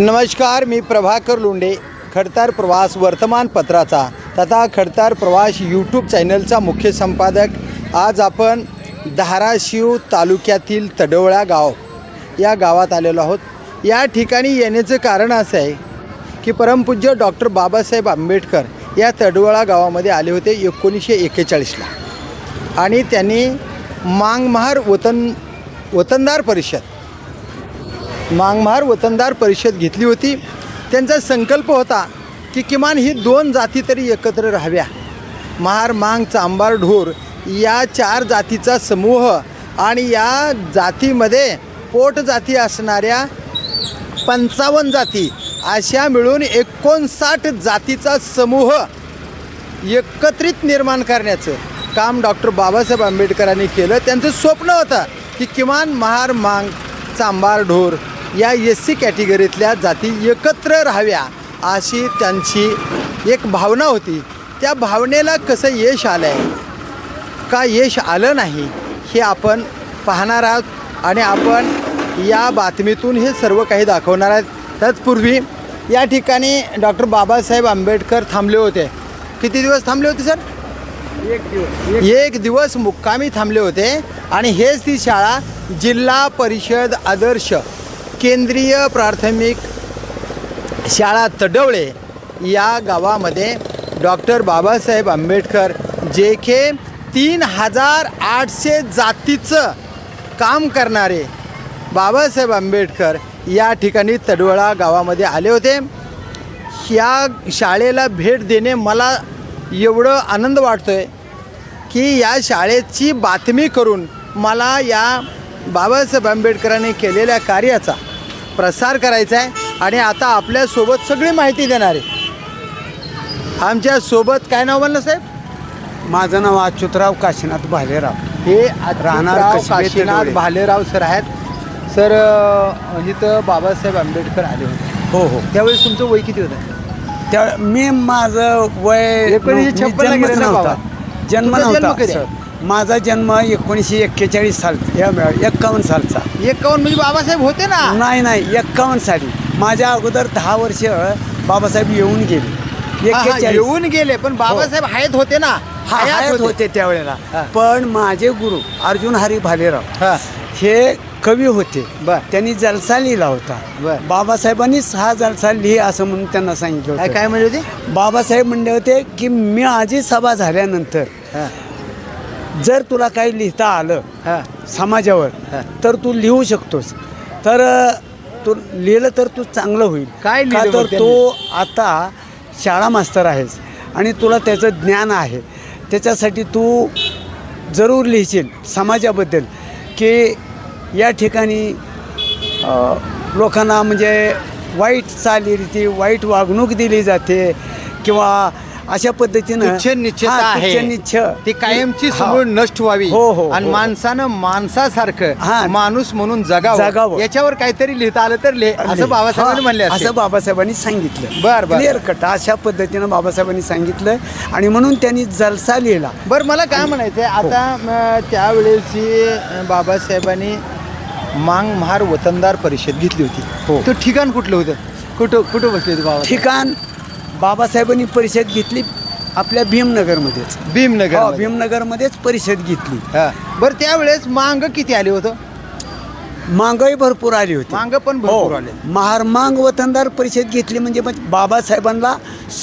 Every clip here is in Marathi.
नमस्कार मी प्रभाकर लोंडे खडतार प्रवास वर्तमानपत्राचा तथा खडतार प्रवास यूट्यूब चॅनलचा मुख्य संपादक. आज आपण धाराशिव तालुक्यातील तडवळा गाव या गावात आलेलो आहोत. या ठिकाणी येण्याचं कारण असं आहे की परमपूज्य डॉक्टर बाबासाहेब आंबेडकर या तडवळा गावामध्ये आले होते एकोणीसशे एक्केचाळीसला. आणि त्यांनी मांगमहार वतन वतनदार परिषद मांगमार वतनदार परिषद घेतली होती. त्यांचा संकल्प होता की किमान ही दोन जाती तरी एकत्र राहाव्या. महार मांग चांबार ढोर या चार जातीचा समूह आणि या जातीमध्ये पोट जाती असणाऱ्या पंचावन्न जाती अशा मिळून एकोणसाठ जातीचा समूह एकत्रित निर्माण करण्याचं काम डॉक्टर बाबासाहेब आंबेडकरांनी केलं. त्यांचं स्वप्न होतं की किमान महार मांग चांबार ढोर या एस सी कॅटेगरीतल्या जाती एकत्र राहाव्या अशी त्यांची एक भावना होती. त्या भावनेला कसं यश आलं आहे का यश आलं नाही? हे आपण पाहणार आहोत आणि आपण या बातमीतून हे सर्व काही दाखवणार आहेत. तत्पूर्वी या ठिकाणी डॉक्टर बाबासाहेब आंबेडकर थांबले होते. किती दिवस थांबले होते सर? एक दिवस. एक दिवस मुक्कामी थांबले होते. आणि हेच ती शाळा जिल्हा परिषद आदर्श केंद्रीय प्राथमिक शाळा तडवळे या गावामध्ये डॉक्टर बाबासाहेब आंबेडकर जे के तीन हजार आठशे जातीचं काम करणारे बाबासाहेब आंबेडकर या ठिकाणी तडवळा गावामध्ये आले होते. या शाळेला भेट देणे मला एवढं आनंद वाटतो आहे की या शाळेची बातमी करून मला या बाबासाहेब आंबेडकरांनी केलेल्या कार्याचा प्रसार करायचा आहे आणि आता आपल्यासोबत सगळी माहिती देणार आहे. आमच्यासोबत काय नाव म्हणलं साहेब? माझं नाव अच्युतराव काशीनाथ भालेराव. हे राहणार काशीनाथ. भालेराव सर आहेत. सर इथं बाबासाहेब आंबेडकर आले होते. हो हो. त्यावेळेस तुमचं वय किती होतं? त्या मी माझं वय एकोणीसशे मी छप्पनला जन्मच गेले ना नव्हता? जन्म नव्हता माझा जन्म एकोणीसशे एक्केचाळीस साल एक्कावन्न सालचा. एकावन्न म्हणजे बाबासाहेब होते ना? नाही नाही एक्कावन्न साली माझ्या अगोदर दहा वर्ष बाबासाहेब येऊन गेले. हा, हा, एक्केचाळीस. येऊन गेले पण बाबासाहेब हयात होते ना? हा हयात होते. त्यावेळेला. हा. पण माझे गुरु अर्जुन हरी भालेराव हा. हे कवी होते. बर. त्यांनी जलसा लिहिला होता. बर. बाबासाहेबांनीच हा जलसा लिहि असं म्हणून त्यांना सांगितलं काय होतं. काय म्हणजे होते? बाबासाहेब म्हणले होते की मी आजी सभा झाल्यानंतर हा, जर तुला काही लिहिता आलं हा. समाजावर. तर तू लिहू शकतोस तर तू लिहिलं तर तू चांगलं होईल काय का लिहिलं तर मग तो आता शाळा मास्तर आहेस आणि तुला त्याचं ज्ञान आहे त्याच्यासाठी तू जरूर लिहिशील समाजाबद्दल की या ठिकाणी अ, लोकांना म्हणजे वाईट चालीरीती वाईट वागणूक दिली जाते किंवा अशा पद्धतीनं तुच्छ निश्चित हा, आहे. तुच्छ निच्छ. ती कायमची हा. समूळ नष्ट व्हावी. हो, हो, आणि हो. माणसानं माणसासारखं हा. माणूस म्हणून जगावं. जगावं. याच्यावर काहीतरी लिहिता आलं तर लिह असं बाबासाहेबांनी हा, म्हणले असं बाबासाहेबांनी सांगितलं. बर, बर. क्लिअर कट अशा पद्धतीनं बाबासाहेबांनी सांगितलं. आणि म्हणून त्यांनी जलसा लिहिला. बरं मला काय म्हणायचं आहे आता म, त्यावेळेसची अ, बाबासाहेबांनी मांग महार वतनदार परिषद घेतली होती. हो. तो ठिकाण कुठलं होतं? कुठं कुठं बसले होते बाबा ठिकाण बाबासाहेबांनी परिषद घेतली आपल्या भीमनगरमध्येच. भीमनगर हो, भीमनगरमध्येच परिषद घेतली. बरं त्यावेळेस मांग किती आली होतं? मांगही भरपूर आली होती. मांग पण भरपूर हो. आले महारमांग वतनदार परिषद घेतली म्हणजे मग बाबासाहेबांना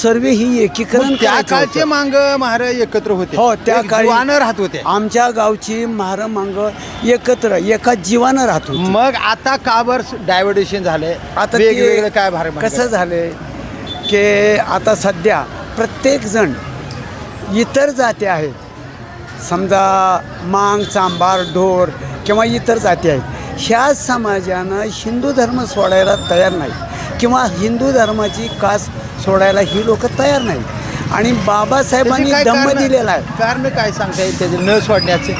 सर्व ही एकीकरण मग त्या काळचे. मांग महार एकत्र होते. हो त्या काळी राहत होते. आमच्या गावची महारमांग एकत्र एका जीवानं राहत होती. मग आता का बर डायव्हर्टेशन झालंय? आता वेगवेगळं काय भार कसं झालंय? की आता सध्या प्रत्येक जण इतर जाती आहेत. समजा मांग चांबार ढोर किंवा इतर जाती आहेत. ह्या समाजानं हिंदू धर्म सोडायला तयार नाही किंवा हिंदू धर्माची कास सोडायला ही लोक तयार नाही आणि बाबासाहेबांनी दम दिलेला आहे. कारण काय सांगता येईल त्याचे? न सोडण्याचे?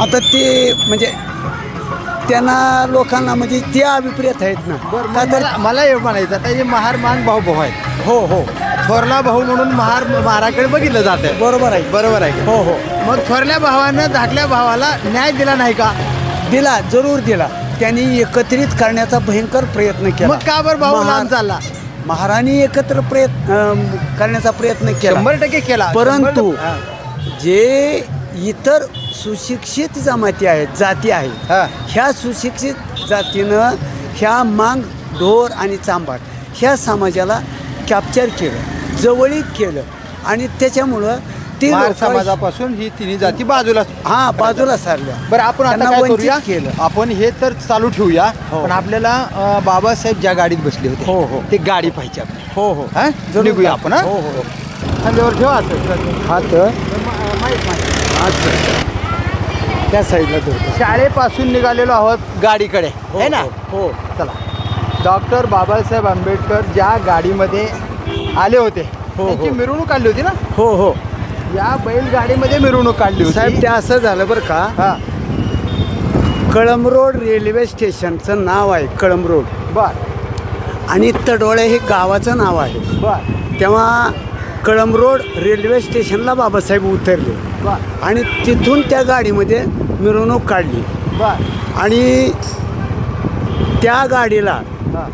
आता ते म्हणजे त्यांना लोकांना म्हणजे ते अभिप्रेत आहेत ना. बरं मला एवढं म्हणायचं आता हे महार मांग भाऊ भाऊ आहेत. हो हो. थोरला भाऊ म्हणून महार महाराकडे बघितलं जातं बरोबर आहे. बरोबर आहे. हो हो. मग थोरल्या भावानं धाकल्या भावाला न्याय दिला नाही का? दिला जरूर दिला. त्यांनी एकत्रित करण्याचा भयंकर प्रयत्न केला. मग का बरं भाऊ महा- लांब चालला? महाराणी एकत्र प्रयत्न अं, करण्याचा प्रयत्न केला. शंभर टक्के केला. परंतु शंभर- हा. जे इतर सुशिक्षित जमाती आहेत जाती आहेत हा. ह्या सुशिक्षित जातीनं ह्या मांग ढोर आणि चांभार ह्या समाजाला कॅप्चर केलं जवळीक केलं. आणि त्याच्यामुळं ते लोकं- समाजापासून ही तिन्ही जाती बाजूला हा बाजूला सारल्या. बरं आपण आता त्यांना काय वंचित करूया? केलं. आपण हे तर चालू ठेवूया हो. पण आपल्याला अं, बाबासाहेब ज्या गाडीत बसले होते हो, हो. ते गाडी पाहिजे आपली हो हो. हा? जरूर. निघूया. आपण हा? हो हो खांद्यावर ठेवा असं. हात. त्या साईडला शाळेपासून निघालेलो आहोत गाडीकडे. है ना? हो. चला. डॉक्टर बाबासाहेब आंबेडकर ज्या गाडीमध्ये आले होते हो, त्यांची हो. मिरवणूक काढली होती ना? हो हो. या बैलगाडीमध्ये मिरवणूक काढली होती. साहेब ते असं झालं बरं का? हा. कळमरोड रेल्वे स्टेशनचं नाव आहे कळमरोड. बर. आणि तडोळे हे गावाचं नाव आहे. बर. तेव्हा कळमरोड रेल्वे स्टेशनला बाबासाहेब उतरले. बर. आणि तिथून त्या गाडीमध्ये मिरवणूक काढली. बर. आणि त्या गाडीला.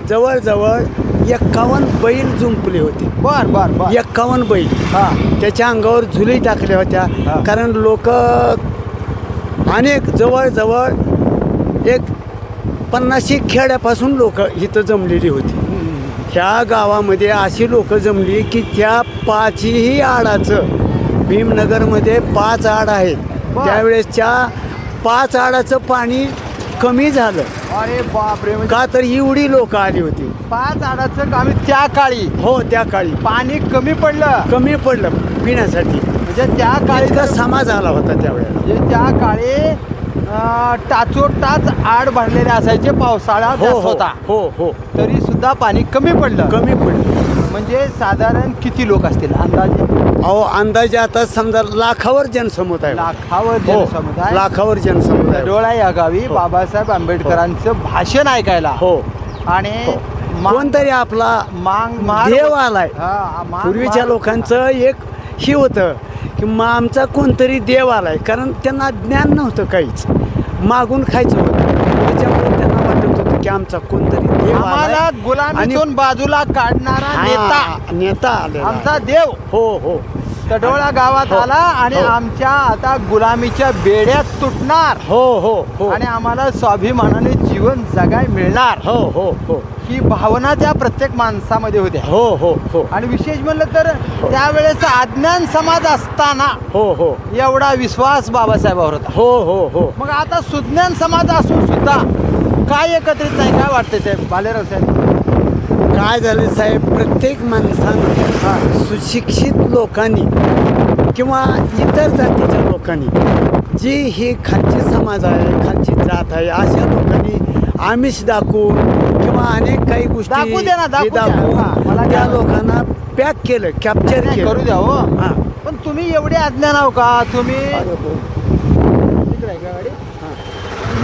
जवळजवळ एक्कावन्न बैल जुंपले होते. बर बर बर. एक्कावन्न बैल. हा. त्याच्या अंगावर झुली टाकल्या होत्या. कारण लोक अनेक जवळजवळ एक पन्नाशी खेड्यापासून लोक इथं जमलेली होती. ह्या गावामध्ये अशी लोक जमली की त्या पाचही आडाचं भीमनगरमध्ये पाच आड आहेत. त्यावेळेसच्या पाच आडाचं पाणी कमी झालं. अरे बापरे म्हणजे का तर एवढी लोक आली होती. पाच आडाचं काम त्या काळी. हो त्या काळी. पाणी कमी पडलं. कमी पडलं पिण्यासाठी. म्हणजे त्या काळी इतका समाज आला होता त्यावेळेला म्हणजे त्या काळी टाचोटाच आड भरलेले असायचे पावसाळा हो हो होता. हो हो. तरी सुद्धा पाणी कमी पडलं. कमी पडलं. म्हणजे साधारण किती लोक असतील अंदाजे? अहो अंदाजे आता समजा लाखावर जनसमुदाय. लाखावर हो, जनसमुदाय. लाखावर जनसमुदाय. डोळा या गावी हो. बाबासाहेब आंबेडकरांचं भाषण ऐकायला. हो. आणि हो. मा- कोणतरी आपला मांग देव आलाय. हा, मांग पूर्वीच्या लोकांचं एक हे होतं की मग आमचा कोणतरी देव आलाय. कारण त्यांना ज्ञान नव्हतं काहीच. मागून खायचं होतं त्याच्यामुळे त्यांना वाटत होतं की आमचा कोणतरी देव आम्हाला आलाय गुलामीतून बाजूला काढणारा नेता हा, नेता. आलेला आमचा देव. हो हो. तडोळा गावात हो. आला आणि हो. आमच्या आता गुलामीच्या बेड्यात तुटणार. हो हो हो. आणि आम्हाला स्वाभिमानाने जीवन जगाय मिळणार. हो हो हो. ही भावना त्या प्रत्येक माणसामध्ये होत्या. हो हो हो. आणि विशेष म्हणलं तर त्यावेळेस अज्ञान समाज असताना हो हो. एवढा विश्वास बाबासाहेबावर होता. हो हो हो. मग आता सुज्ञान समाज असून सुद्धा काय एकत्रित नाही काय वाटतंय साहेब बालेराव साहेब काय झालं साहेब प्रत्येक माणसानं सुशिक्षित लोकांनी किंवा इतर जातीच्या लोकांनी जी ही खालची समाज आहे खालची जात आहे अशा लोकांनी आमिष दाखवून किंवा अनेक काही गोष्टी दाखवू द्या ना, दाखवू द्या. हा, मला काय त्या वाटतं? लोकांना पॅक केलं कॅप्चर नाही, करू द्या हो हां पण तुम्ही एवढे अज्ञान आहो का तुम्ही हो. तिकडे आहे का गाडी?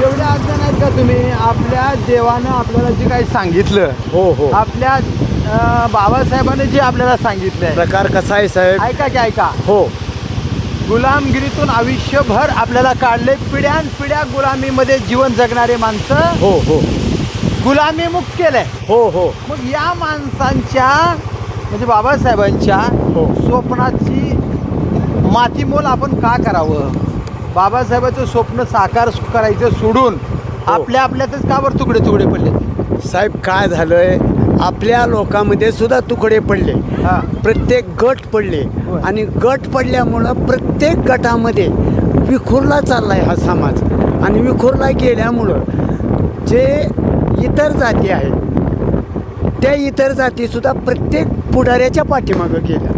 एवढे अज्ञान आहेत का तुम्ही? आपल्या देवानं आपल्याला जे काही सांगितलं हो हो. आपल्या अं, बाबासाहेबांनी जे आपल्याला सांगितलंय. प्रकार कसा आहे साहेब? ऐका की ऐका. हो. गुलामगिरीतून आयुष्यभर आपल्याला काढले पिढ्यान पिढ्या गुलामीमध्ये जीवन जगणारे माणसं. हो हो. गुलामी मुक्त केलंय. हो हो. मग या माणसांच्या म्हणजे बाबासाहेबांच्या हो. स्वप्नाची मातीमोल आपण का करावं? बाबासाहेबाचं स्वप्न साकार करायचं सोडून हो. आपल्या आपल्यातच का बरं तुकडे तुकडे पडले साहेब काय झालंय आपल्या लोकांमध्ये सुद्धा तुकडे पडले. प्रत्येक गट पडले. आणि गट पडल्यामुळं प्रत्येक गटामध्ये विखुरला चाललाय हा समाज आणि विखुरला गेल्यामुळं जे इतर जाती आहेत त्या इतर जाती सुद्धा प्रत्येक पुढाऱ्याच्या पाठीमागं गेल्या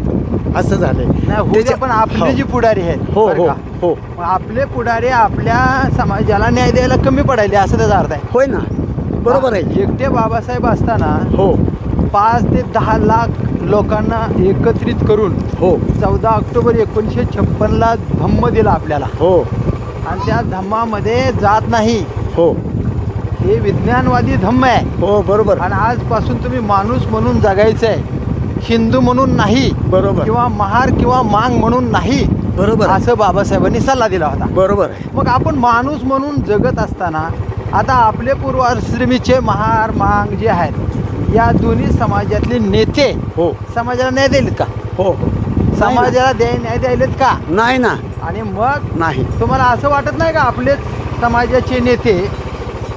असं झालंय. नाही होऊ द्या, त्याच्या- पण आपले हो. जी पुढारी आहेत हो बरं हो का? हो. मग आपले पुढारी आपल्या समाजाला न्याय द्यायला कमी पडायले असं त्याचा अर्थ आहे. होय ना? बरोबर आहे. एकटे बाबासाहेब असताना हो. पाच ते दहा लाख लोकांना एकत्रित करून हो. चौदा ऑक्टोबर एकोणीसशे छप्पनला धम्म दिला आपल्याला. हो. आणि त्या धम्मामध्ये जात नाही. हो. हे विज्ञानवादी धम्म आहे. हो बरोबर. आणि आजपासून तुम्ही माणूस म्हणून जगायचं आहे हिंदू म्हणून नाही बरोबर. किंवा महार किंवा मांग म्हणून नाही बरोबर. असं बाबासाहेबांनी सल्ला दिला होता. बरोबर. मग आपण माणूस म्हणून जगत असताना आता आपले पूर्वाश्रमीचे महार मांग जे आहेत या दोन्ही समाजातले नेते हो. समाजाला न्याय दिलेत का? हो हो. समाजाला द्याय न्याय द्यायलेत का? नाही ना. आणि मग नाही. तुम्हाला असं वाटत नाही का आपलेच समाजाचे नेते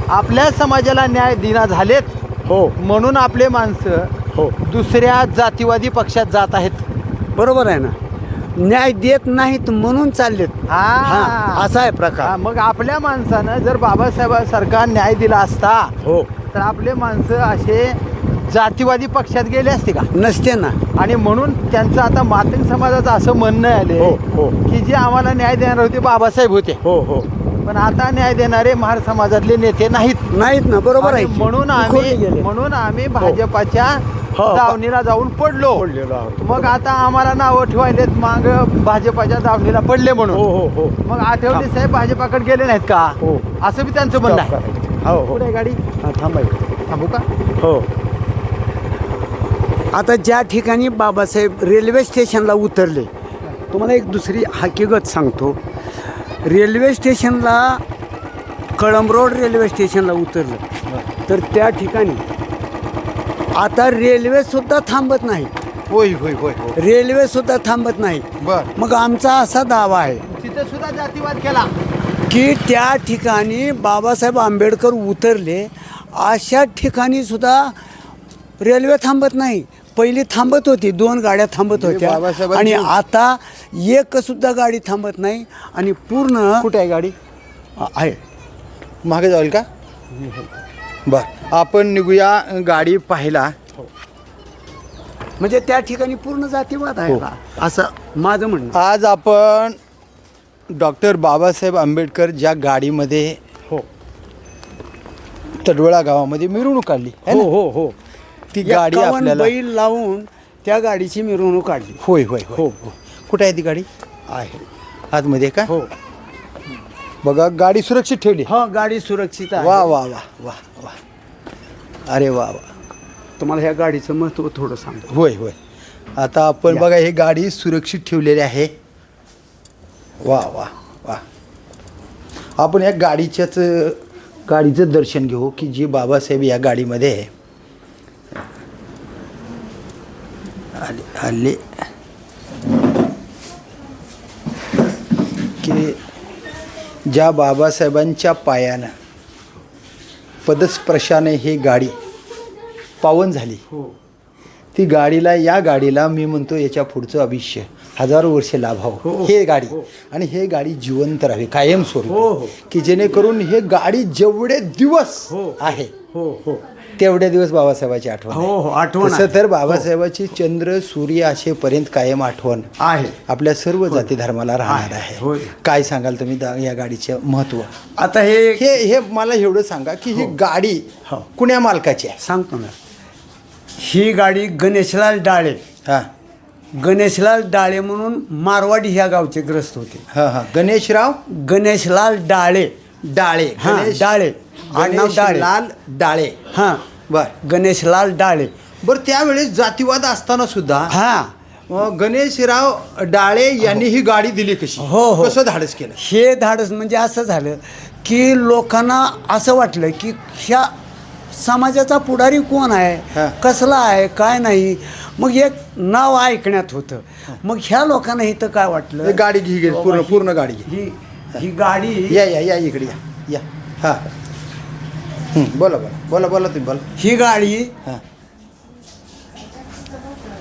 आपल्या समाजाला न्याय दिना झालेत? हो. म्हणून आपले माणसं हो. दुसऱ्या जातीवादी पक्षात जात आहेत. बरोबर आहे ना? न्याय देत नाहीत म्हणून चाललेत. हा. हा असा आहे हा, प्रकार मग आपल्या माणसानं जर बाबासाहेबांसारखा न्याय दिला असता हो. तर आपले माणसं असे जातीवादी पक्षात गेले असते का? नसते ना. आणि म्हणून त्यांचं आता मातंग समाजाचं असं म्हणणं आले हो, हो. की जे आम्हाला न्याय देणार होते बाबासाहेब होते. हो हो. पण आता न्याय देणारे महार समाजातले नेते नाहीत. नाहीत ना बरोबर आणि आहे की. म्हणून खोटे आम्ही गेले. म्हणून आम्ही भाजपाच्या हो. दावणीला जाऊन पडलो. पडलेलो आहोत. मग आता आम्हाला नावं ठेवायलेत माग भाजपाच्या दावणीला पडले हो म्हणून. हो हो मग आठवले साहेब भाजपाकडे गेले नाहीत का? हो. असं बी त्यांचं म्हणणं आहे. हो हो. गाडी. हा, थांबायचं थांबू का? हो. आता ज्या ठिकाणी बाबासाहेब रेल्वे स्टेशनला उतरले तुम्हाला एक दुसरी हकीकत सांगतो. रेल्वे स्टेशनला कळंब रोड रेल्वे स्टेशनला उतरलं. तर त्या ठिकाणी आता रेल्वेसुद्धा थांबत नाही. होय होय होय होय. रेल्वेसुद्धा थांबत नाही. बर. मग आमचा असा दावा आहे. तिथे सुद्धा जातीवाद केला. की त्या ठिकाणी बाबासाहेब आंबेडकर उतरले अशा ठिकाणी सुद्धा रेल्वे थांबत नाही. पहिली थांबत होती दोन गाड्या थांबत म्हणजे होत्या. बाबासाहेबांची- आणि आता एक सुद्धा गाडी थांबत नाही आणि पूर्ण कुठे आहे गाडी? आहे. मागे जाईल का? बर आपण निघूया गाडी पाहिला म्हणजे त्या ठिकाणी पूर्ण जातीवाद आहे हो. का? असं माझं म्हणणं. आज आपण डॉक्टर बाबासाहेब आंबेडकर ज्या गाडीमध्ये हो. तडवळा गावामध्ये मिरवणूक काढली है हो ना? हो हो ती गाडी आपल्याला बैल लावून त्या गाडीची मिरवणूक काढली. होय होय हो हो. हो कुठे आहे ती गाडी? आहे. आतमध्ये का? हो. बघा गाडी सुरक्षित ठेवली. हा गाडी सुरक्षित आहे. वा वा वा वा. अरे वा वा तुम्हाला ह्या गाडीचं महत्त्व थोडं सांगतो होय होय. आता आपण. बघा ही गाडी सुरक्षित ठेवलेली आहे. वा वा वा आपण या गाडीच्याच गाडीचं दर्शन घेऊ की जी बाबासाहेब या गाडीमध्ये आहे आले आले. की ज्या बाबासाहेबांच्या पायानं पदस्पर्शाने ही गाडी पावन झाली हो ती गाडीला या गाडीला मी म्हणतो याच्या पुढचं आयुष्य हजारो वर्षे लाभावं हो. हे गाडी हो. आणि हे गाडी जिवंत राहावी कायम हो, हो. स्वरूप की जेणेकरून हे गाडी जेवढे दिवस. आहे हो हो तेवढ्या दिवस बाबासाहेबाची आठवण. हो हो आठवण तसं. तर बाबासाहेबाची चंद्र सूर्य असेपर्यंत कायम आठवण आहे. आपल्या सर्व जाती धर्माला राहणार आहे. होय. काय सांगाल तुम्ही दा- या गाडीचं महत्त्व? आता हे हे हे मला एवढं सांगा की ही गाडी हो. कुण्या मालकाची आहे? सांगतो ना. ही गाडी गणेशलाल डाळे. हां. गणेशलाल डाळे म्हणून मारवाडी ह्या गावचे ग्रस्त होते. हां हां. गणेशराव? गणेशलाल डाळे. डाळे. हां, गणेश- डाळे. आडनाव डाळे. लाल डाळे. हां. बर. गणेशलाल डाळे. बर त्यावेळेस जातीवाद असताना सुद्धा हां. अं, गणेशराव डाळे यांनी ही गाडी दिली कशी? हो, हो. कसं धाडस केलं? हे धाडस म्हणजे असं झालं की लोकांना असं वाटलं की ह्या समाजाचा पुढारी कोण हा. आहे कसला आहे? काय नाही? मग एक नाव ऐकण्यात होतं. मग ह्या लोकांना इथं काय हे वाटलं गाडी घे घे, पूर्ण पूर्ण गाडी घे. ही ही गाडी या या या इकडे या. या. हा हं, बोला बोला. बोला बोला तुम्ही बोला. ही गाडी हां.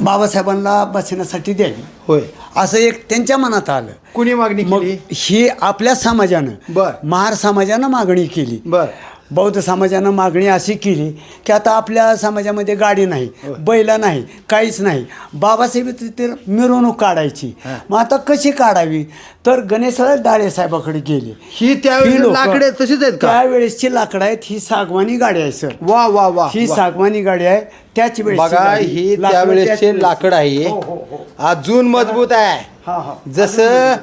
बाबासाहेबांना बसण्यासाठी द्यावी. होय. असं एक त्यांच्या मनात आलं. कुणी मागणी मग केली? ही आपल्या समाजानं बर. महार समाजानं मागणी केली. बर. बौद्ध समाजानं मागणी अशी केली की आता आपल्या समाजामध्ये गाडी नाही बैला नाही काहीच नाही. बाबासाहेब तिथे मिरवणूक काढायची. मग आता कशी काढावी? तर गणेशराव डाळे साहेबाकडे गेले. ही त्यावेळेस लोकं- लाकडे तशीच आहेत का? त्यावेळेसची लाकडं आहेत ही सागवानी गाडी आहे सर. वा वा वा ही. सागवानी गाडी आहे त्याच वेळेस बघा ही त्यावेळेसचे लाकड आहे. हो, हो, हो. अजून मजबूत आहे. जसं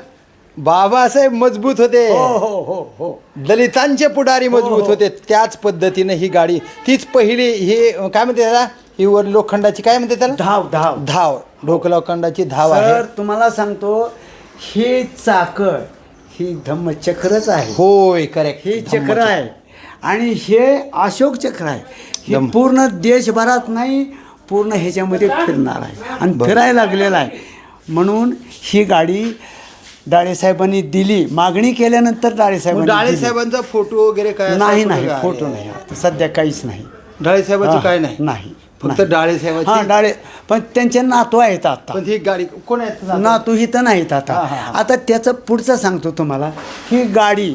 बाबासाहेब मजबूत होते. हो हो हो हो. दलितांचे पुढारी मजबूत हो. होते. त्याच पद्धतीने ही गाडी तीच पहिली ही काय म्हणते त्याला? ही वर लोखंडाची काय म्हणते त्याला? धाव धाव. धाव. डोक लोखंडाची धाव आहे. सर तुम्हाला सांगतो हे चाक ही धम्मचक्रच आहे. होय करेक्ट हे चक्र आहे. आणि हे अशोक चक्र आहे. हे. पूर्ण देशभरात नाही पूर्ण ह्याच्यामध्ये फिरणार आहे. आणि फिरायला लागलेला आहे. म्हणून ही गाडी डाळेसाहेबांनी दिली. मागणी केल्यानंतर डाळेसाहेबांनी डाळे दिली. साहेबांचा फोटो वगैरे काय नाही नाही फोटो? नाही. आता सध्या काहीच नाही. डाळे साहेबाचं काय नाही? नाही फक्त नाही. डाळे हा साहेबाची डाळे पण त्यांचे नातू आहेत आता. पण ही गाडी कोण आहे नातू? इथं नाहीत आता. हा, हा, हा. आता त्याचं पुढचं सांगतो तुम्हाला ही गाडी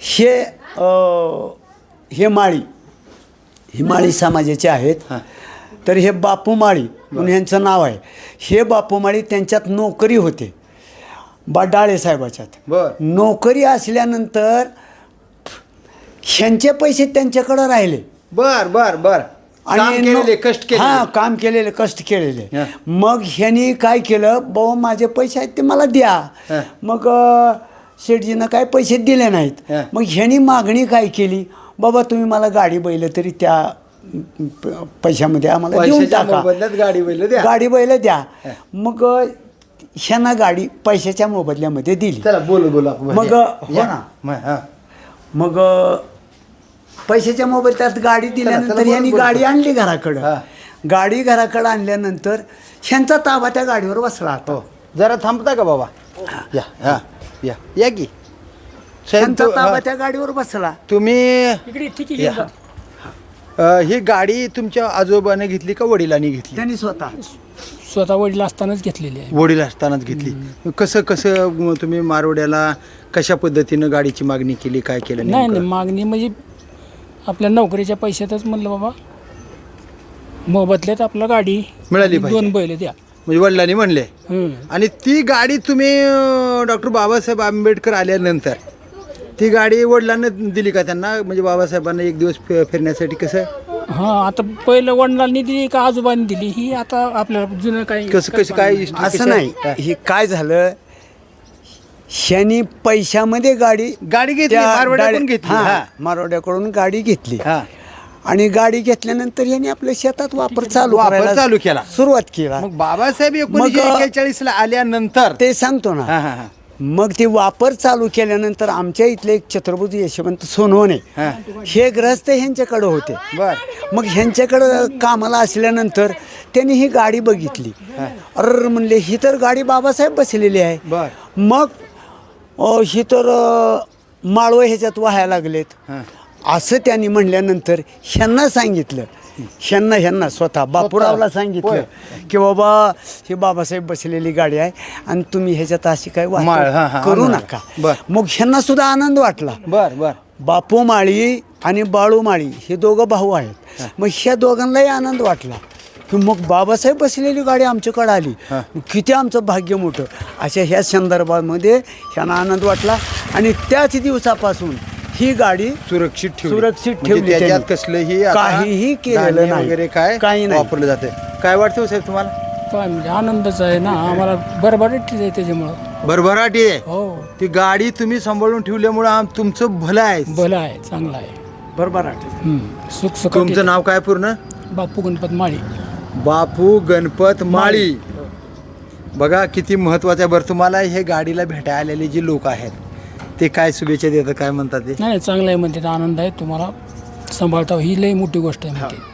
हे अं, हे माळी. ही माळी समाजाचे आहेत. हा. तर हे बापू माळी म्हणून यांचं नाव आहे. हे बापू माळी त्यांच्यात नोकरी होते. बा डाळे साहेबाच्यात. बर. नोकरी असल्यानंतर ह्यांचे पैसे त्यांच्याकडं राहिले. बर बर बर. काम नो- केलेले कष्ट केले हा काम केलेले कष्ट केलेले. हा. मग ह्यांनी काय केलं? बाबा माझे पैसे आहेत ते मला द्या. मग अं, शेठजीनं काय पैसे दिले नाहीत. हा. मग ह्यांनी मागणी काय केली? बाबा तुम्ही मला गाडी बैल तरी त्या प- पैशामध्ये आम्हाला देऊन पैशाच्या टाका. मोबदल्यात गाडी बैल द्या. गाडी बैल द्या. मग अं, ह्यांना गाडी पैशाच्या मोबदल्यामध्ये दिली चला बोलू बोलू आपण मग, या. हो या. ना. मग, हा. मग पैशाच्या मोबदल्यात गाडी दिल्यानंतर चला, ह्यांनी बोल, बोल. गाडी आणली घराकडं हा. गाडी घराकडं आणल्यानंतर ह्यांचा ताबा त्या गाडीवर बसला आता हो जरा थांबता का बाबा या हा या या की साहेब ह्यांचा तू- ताबा हा, त्या गाडीवर बसला तुम्ही इकडे ठीक आहे या. ये बा. अ, ही गाडी तुमच्या आजोबाने घेतली का वडिलांनी घेतली त्यांनी स्वतः स्वतः वडील असतानाच घेतलेली आहे वडील असतानाच घेतली कसं कसं तुम्ही मारवड्याला कशा पद्धतीनं गाडीची मागणी केली काय केलं नाही? नाही मागणी म्हणजे आपल्या नोकरीच्या पैशातच म्हणलं बाबा मोबदल्यात आपलं गाडी मिळाली पाहिजे. दोन बैल द्या म्हणजे वडिलांनी म्हणले हम्म. आणि ती गाडी तुम्ही डॉक्टर बाबासाहेब आंबेडकर आल्यानंतर ती गाडी वडिलांना दिली का त्यांना? म्हणजे बाबासाहेबांना एक दिवस फि- फिरण्यासाठी कसं? हा आता पहिलं वडिलांनी दिली का आजोबांनी दिली? ही आता आपल्याला जुनं काही कसं कसं काय हिस्ट्री असं कशी नाही? हे काय झालं? ह्यांनी पैशामध्ये गाडी गाडी घेतली त्या मारवाड्याकडून गाडी- घेतली हा, हा. मारवाड्याकडून गाडी घेतली. हा. आणि गाडी घेतल्यानंतर ह्यांनी आपल्या शेतात वापर चालू वापर करायला चालू केला. सुरुवात केला. मग बाबासाहेब एकोणीसशे मग, एक्केचाळीस ला आल्यानंतर ते सांगतो हा ना हा हा. मग ते वापर चालू केल्यानंतर आमच्या इथले एक छत्रपती यशवंत सोनवणे हा. ग्रस्त ह्यांच्याकडं होते. बर. मग ह्यांच्याकडं कामाला असल्यानंतर त्यांनी ही गाडी बघितली. अर म्हणले ही तर गाडी बाबासाहेब बसलेली आहे. बर. मग ही तर माळवं ह्याच्यात व्हायला लागलेत. असं त्यांनी म्हणल्यानंतर ह्यांना सांगितलं. ह्यांना ह्यांना स्वतः. बापूरावला सांगितलं की बाबा ही बाबासाहेब बसलेली गाडी आहे आणि तुम्ही ह्याच्यात अशी काय करू. नका. मग ह्यांना सुद्धा आनंद वाटला. बर बर. बापू माळी आणि बाळू माळी हे दोघं भाऊ आहेत. मग ह्या दोघांनाही आनंद वाटला की मग बाबासाहेब बसलेली गाडी आमच्याकडे आली. किती आमचं भाग्य मोठं. अशा ह्या संदर्भामध्ये ह्यांना आनंद वाटला आणि त्याच दिवसापासून ही गाडी सुरक्षित ठेवली. सुरक्षित म्हणजे ठेवली त्याच्यात त्यांनी. कसलंही आता काहीही केलेलं धान्य नाही. वगैरे काय काही नाही. वापरलं जाते काय वाटतं हो साहेब तुम्हाला? काय म्हणजे आनंदच आहे ना. आम्हाला बरोबर आहे त्याच्यामुळं. भरभराटी आहे? हो. ती गाडी तुम्ही सांभाळून ठेवल्यामुळं आम- तुमचं भलं आहे. भलं आहे चांगलं आहे. बरोबर आहे हम्म. सुख सुख तुमचं नाव काय पूर्ण? बापू गणपत माळी. बापू गणपत माळी. बघा किती महत्वाचं आहे बरं. तुम्हाला हे गाडीला भेटायला आलेले जे लोक आहेत ते काय शुभेच्छा देतात काय म्हणतात ते? नाही चांगलं आहे म्हणते आनंद आहे तुम्हाला सांभाळता ही लई मोठी गोष्ट आहे म्हणते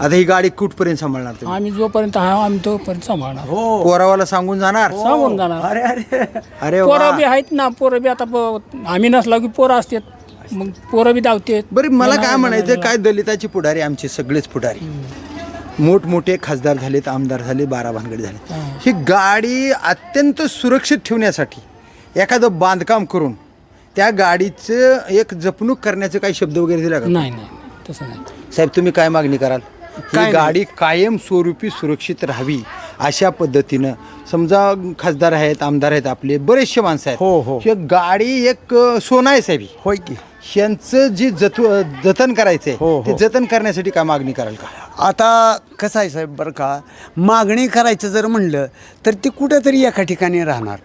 आता ही गाडी कुठपर्यंत सांभाळणार तुम्ही? आम्ही जोपर्यंत आहे आम्ही तोपर्यंत सांभाळणार. हो. पोरावाला सांगून जाणार? सांगून जाणार. अरे अरे. अरे पोरं. बी आहेत ना पोरं बी आता प- आम्ही नसला की पोरं असतात. मग पोरं बी धावतात. बरं मला काय म्हणायचं काय दलिताची पुढारी आमचे सगळेच पुढारी. मोठमोठे खासदार झालेत आमदार झाले बारा भानगडी झाले. हां. ही गाडी अत्यंत सुरक्षित ठेवण्यासाठी एखादं बांधकाम करून त्या गाडीचं एक जपणूक करण्याचं काही शब्द वगैरे दिला का? नाही नाही तसं नाही. साहेब तुम्ही काय मागणी कराल? ही काय गाडी कायम स्वरूपी सुरक्षित राहावी अशा पद्धतीनं. समजा खासदार आहेत आमदार आहेत आपले बरेचसे माणसं हो, आहेत. हो. ही. गाडी एक अ, सोनं आहे साहेब ही. होय की. यांचं जे जत जतन करायचंय हो, हो. ते जतन करण्यासाठी काय मागणी कराल का? आता कसं आहे साहेब बरं का मागणी करायचं जर म्हणलं तर ती कुठेतरी एका ठिकाणी राहणार.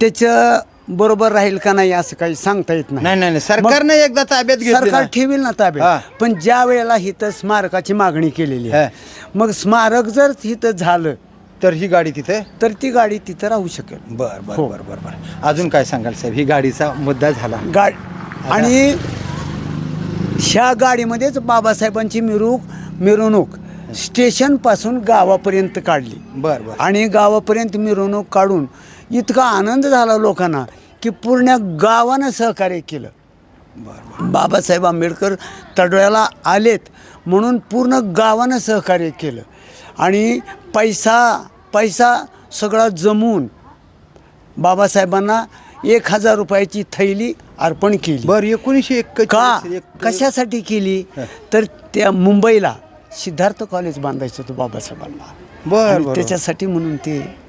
त्याचं बरोबर राहील का नाही असं काही सांगता येत नाही. नाही नाही सरकारने एकदा ताब्यात घेतली सरकार ना. ठेवील ना हा. ताब्यात पण ज्या वेळेला हिथं स्मारकाची मागणी केलेली आहे मग स्मारक जर हिथं झालं तर ही गाडी तिथे? तर ती गाडी तिथं राहू शकेल. बर बर हो. बर बर बर. अजून काय सांगाल साहेब? ही गाडीचा मुद्दा झाला. गाडी आणि ह्या गाडीमध्येच बाबासाहेबांची मिरवणूक मिरवणूक स्टेशनपासून गावापर्यंत काढली. बर बर. आणि गावापर्यंत मिरवणूक काढून इतका आनंद झाला लोकांना की पूर्ण गावानं सहकार्य केलं. बाबासाहेब आंबेडकर तडव्याला आलेत म्हणून पूर्ण गावानं सहकार्य केलं. आणि पैसा पैसा सगळा जमून बाबासाहेबांना एक हजार रुपयाची थैली अर्पण केली. बर एकोणीसशे का? एक- कशासाठी केली? तर त्या मुंबईला सिद्धार्थ कॉलेज बांधायचं होतं बाबासाहेबांना. बर. त्याच्यासाठी म्हणून ते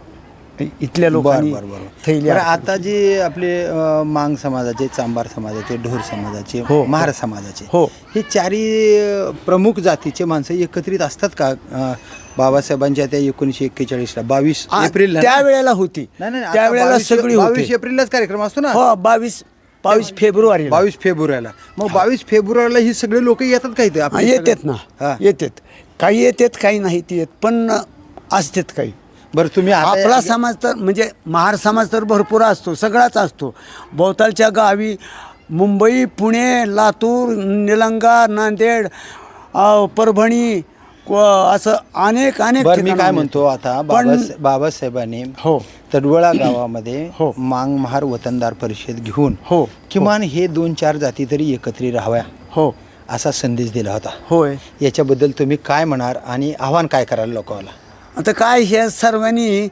इथल्या लोकांनी बर बर थैली बरं, आता जे आपले अ, मांग समाजाचे चांबार समाजाचे ढोर समाजाचे हो. महार समाजाचे हो. हे चारी अ, प्रमुख जातीचे माणसं एकत्रित असतात का? अ, बाबासाहेबांच्या त्या एकोणीसशे एक्केचाळीसला बावीस आ, एप्रिल त्यावेळेला होती. नाही नाही आता त्यावेळेला बावीस- सगळी बावीस होती एप्रिललाच कार्यक्रम असतो ना? हो बावीस बावीस फेब्रुवारी बावीस फेब्रुवारीला. मग बावीस फेब्रुवारीला ही सगळे लोक येतात का इथे? येतात? ना. हा. येतात. काही येतात काही नाही ते येत. पण असतात काही. बरं तुम्ही आता- आपला समाज तर म्हणजे महार समाज तर भरपूर असतो सगळाच असतो. भोवतालच्या गावी मुंबई पुणे लातूर निलंगा नांदेड अ, परभणी क- असं अनेक अनेक बरं मी काय म्हणतो आता पण- बाबासाहेबांनी हो. तडवळा गावामध्ये हो. मांग महार वतनदार परिषद घेऊन हो. किमान हे दोन चार जाती तरी एकत्रित राहाव्या हो. असा संदेश दिला होता. होय. याच्याबद्दल तुम्ही काय म्हणार आणि आव्हान काय कराल लोकांना? आता काय हे सर्वांनी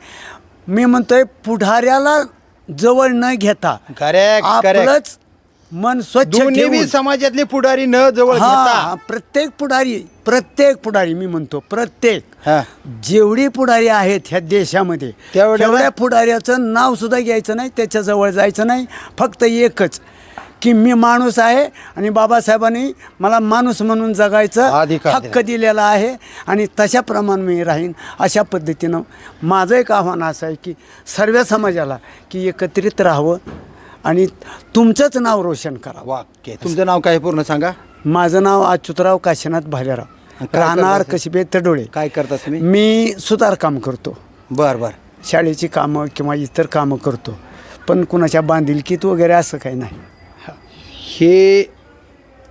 मी म्हणतोय पुढाऱ्याला जवळ न घेता आपलंच मन स्वच्छ दोन्ही ठेवून. समाजातले पुढारी न जवळ हा प्रत्येक पुढारी प्रत्येक पुढारी मी म्हणतो प्रत्येक. हा. जेवढी पुढारी आहेत ह्या देशामध्ये तेवढ्याला- तेवढ्या पुढाऱ्याचं नाव सुद्धा घ्यायचं नाही त्याच्याजवळ जायचं नाही फक्त एकच की मी माणूस आहे आणि बाबासाहेबांनी मला माणूस म्हणून जगायचं हक्क दिला. दिलेला आहे आणि तशाप्रमाणे मी राहीन अशा पद्धतीनं माझं एक आव्हान असं आहे की सर्व समाजाला की एकत्रित राहावं आणि तुमचंच नाव रोशन करावं. वाक्य. तुमचं नाव काय पूर्ण सांगा? माझं नाव अच्युतराव काशीनाथ भालेराव. राहणार कशिबे तडोळे. काय करता तुम्ही? मी सुतार काम करतो. बर बर. शाळेची कामं किंवा इतर कामं करतो. पण कुणाच्या बांधिलकीत वगैरे असं काही नाही. हे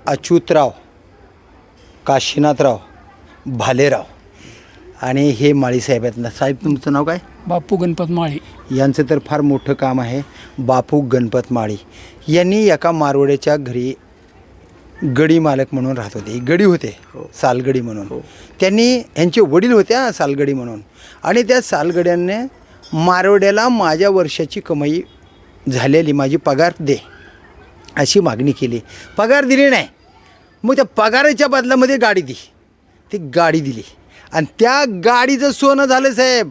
अच्युतराव काशीनाथराव भालेराव आणि हे माळीसाहेब आहेत. ना साहेब तुमचं नाव काय? बापू गणपत माळी. यांचं तर फार मोठं काम आहे. बापू गणपत माळी. यांनी एका मारवड्याच्या घरी गडी मालक म्हणून राहत होते. गडी होते सालगडी म्हणून. त्यांनी यांचे वडील होते हा, सालगडी म्हणून. आणि त्या सालगड्यांनी मारवड्याला माझ्या वर्षाची कमाई झालेली माझी पगार दे. अशी मागणी केली. पगार दिली नाही. मग त्या पगाराच्या बदल्यामध्ये गाडी दी ती गाडी दिली. आणि त्या गाडीचं सोनं झालं साहेब.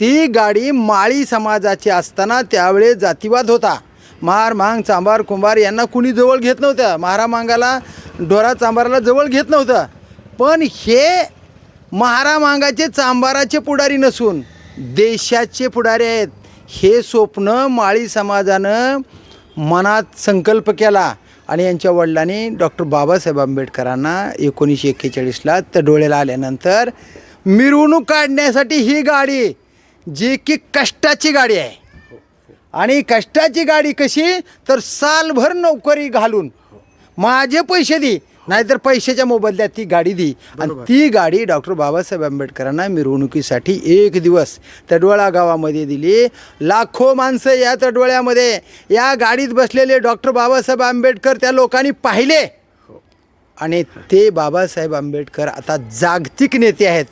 ती गाडी माळी समाजाची असताना त्यावेळेस जातीवाद होता. महार मांग चांबार कुंभार यांना कुणी जवळ घेत नव्हतं. महारा मांगाला ढोरा चांबाराला जवळ घेत नव्हतं. पण हे महारा मांगाचे चांबाराचे पुढारी नसून देशाचे पुढारी आहेत. हे स्वप्न माळी समाजानं मनात संकल्प केला आणि यांच्या वडिलांनी डॉक्टर बाबासाहेब आंबेडकरांना एकोणीसशे एक्केचाळीसला तडोळ्याला आल्यानंतर मिरवणूक काढण्यासाठी ही गाडी जी की कष्टाची गाडी आहे. आणि कष्टाची गाडी कशी? तर सालभर नोकरी घालून. माझे पैसे दे नाहीतर पैशाच्या मोबदल्यात ती गाडी दी. आणि ती गाडी डॉक्टर बाबासाहेब आंबेडकरांना मिरवणुकीसाठी एक दिवस तडवळा गावामध्ये दिली. लाखो माणसं या तडवळ्यामध्ये या गाडीत बसलेले डॉक्टर बाबासाहेब आंबेडकर त्या लोकांनी पाहिले. आणि ते बाबासाहेब आंबेडकर आता जागतिक नेते आहेत.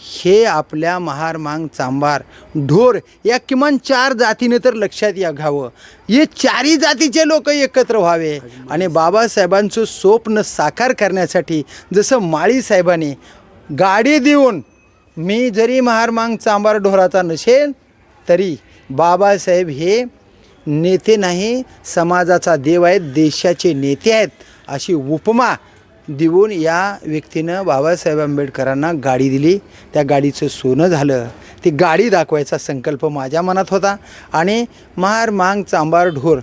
हे आपल्या महार मांग चांबार ढोर या किमान चार जातीने तर लक्षात या घ्यावं हे चारही जातीचे लोक एकत्र व्हावे. आणि बाबासाहेबांचं स्वप्न साकार करण्यासाठी जसं माळीसाहेबांनी गाडी देऊन मी जरी महार मांग चांभार ढोराचा नसेल तरी बाबासाहेब हे नेते नाही समाजाचा देव आहेत देशाचे नेते आहेत अशी उपमा देऊन या व्यक्तीनं बाबासाहेब आंबेडकरांना गाडी दिली. त्या गाडीचं सोनं झालं. ती गाडी दाखवायचा संकल्प माझ्या मनात होता. आणि महार मांग चांबार ढोर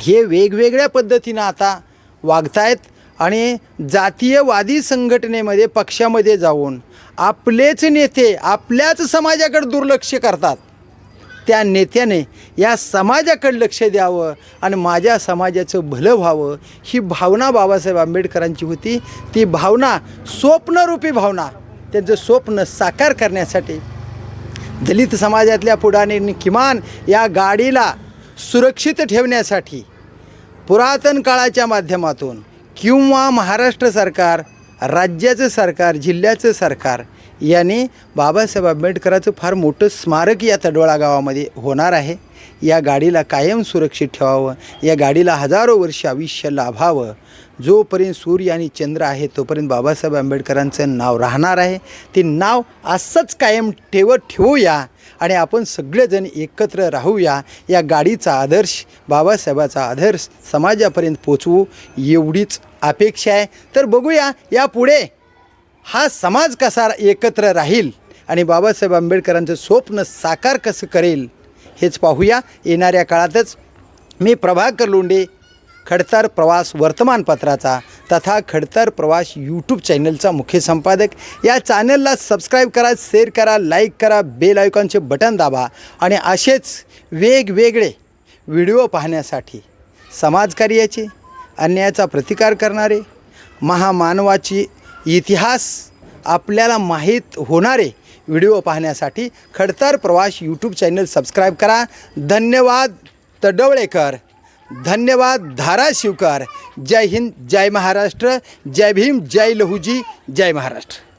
हे वेगवेगळ्या पद्धतीनं आता वागतायत आणि जातीयवादी संघटनेमध्ये पक्षामध्ये जाऊन आपलेच नेते आपल्याच समाजाकडे दुर्लक्ष करतात. त्या नेत्याने या समाजाकडे लक्ष द्यावं आणि माझ्या समाजाचं भलं व्हावं ही भावना बाबासाहेब आंबेडकरांची होती. ती भावना स्वप्नरूपी भावना त्यांचं स्वप्न साकार करण्यासाठी दलित समाजातल्या पुढाऱ्यांनी किमान या गाडीला सुरक्षित ठेवण्यासाठी पुरातन काळाच्या माध्यमातून किंवा महाराष्ट्र सरकार राज्याचं सरकार जिल्ह्याचं सरकार यांनी बाबासाहेब आंबेडकराचं फार मोठं स्मारक या तडवळा गावामध्ये होणार आहे. या गाडीला कायम सुरक्षित ठेवावं या गाडीला हजारो वर्ष आयुष्य लाभावं. जोपर्यंत सूर्य आणि चंद्र आहे तोपर्यंत बाबासाहेब आंबेडकरांचं नाव राहणार आहे. ते नाव असंच कायम ठेवत ठेवूया आणि आपण सगळेजण एकत्र राहूया. या गाडीचा आदर्श बाबासाहेबाचा आदर्श समाजापर्यंत पोचवू एवढीच अपेक्षा आहे. तर बघूया यापुढे हा समाज कसा एकत्र राहील आणि बाबासाहेब आंबेडकरांचं स्वप्न साकार कसं करेल हेच पाहूया. येणाऱ्या काळातच मी प्रभाकर लोंडे खडतर प्रवास वर्तमानपत्राचा तथा खडतर प्रवास यूट्यूब चॅनलचा मुख्य संपादक. या चॅनलला सबस्क्राईब करा शेअर करा लाईक करा बेल आयकॉनचे बटन दाबा आणि असेच वेगवेगळे व्हिडिओ पाहण्यासाठी समाजकार्याचे अन्यायाचा प्रतिकार करणारे महामानवाची इतिहास आपल्याला माहीत होणारे व्हिडिओ पाहण्यासाठी खडतर प्रवास यूट्यूब चॅनल सबस्क्राईब करा. धन्यवाद तडवळेकर. धन्यवाद धाराशिवकर. जय हिंद जय महाराष्ट्र. जय भीम जय लहुजी जय महाराष्ट्र.